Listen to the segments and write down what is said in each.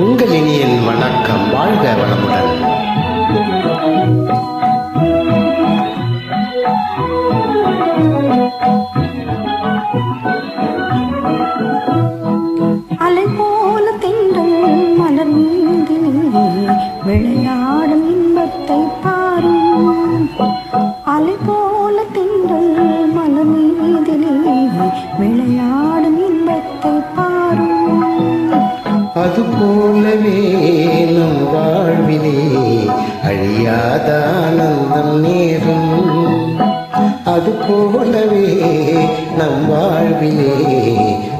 உங்கள் இனியின் வணக்கம். வாழ்க வளமுடன். அலை போல திங்கள் மலர் மீதிலே விளையாடும் அது போலவே நம் வாழ்விலே அழியாத ஆனந்தம் நேரும். அது போலவே நம் வாழ்விலே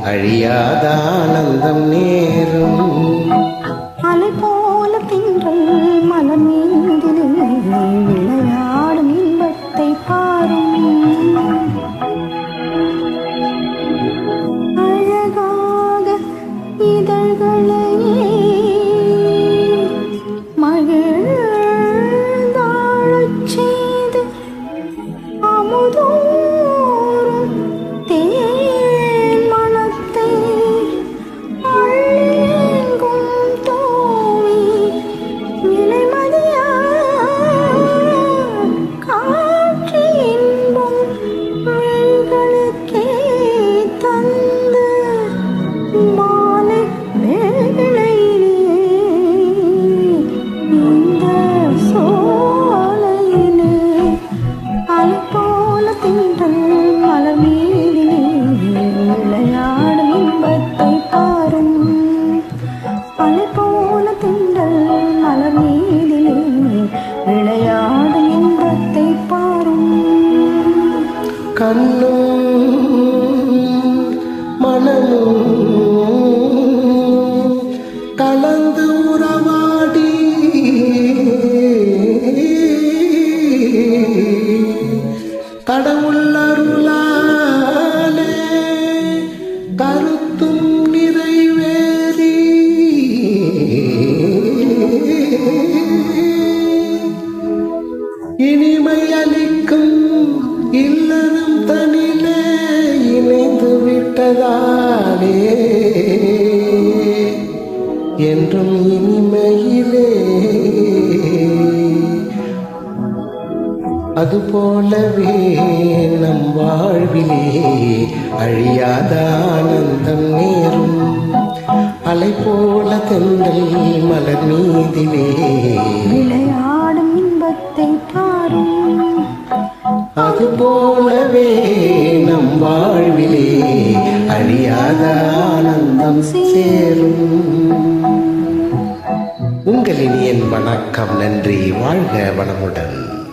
அழியாத ஆனந்தம் நேரும். കള மலை போல திங்கள் மலர் மீதிலே விளையாடும் இன்பத்தை பாரும். கண்ணும் மனமும் கலந்து உறவாடி. கடவுள் என்றும் இனிமையிலே. அதுபோலவே நம் வாழ்விலே அழியாத ஆனந்தம் நேரும். அலை போல தென்றல் மலர் மீதிலே. விளையாடும் இன்பத்தை பாரும். அதுபோலவே நம் வாழ்விலே அழியாத ஆனந்தம் சேரும். உங்களின் என் வணக்கம். நன்றி. வாழ்க வளமுடன்.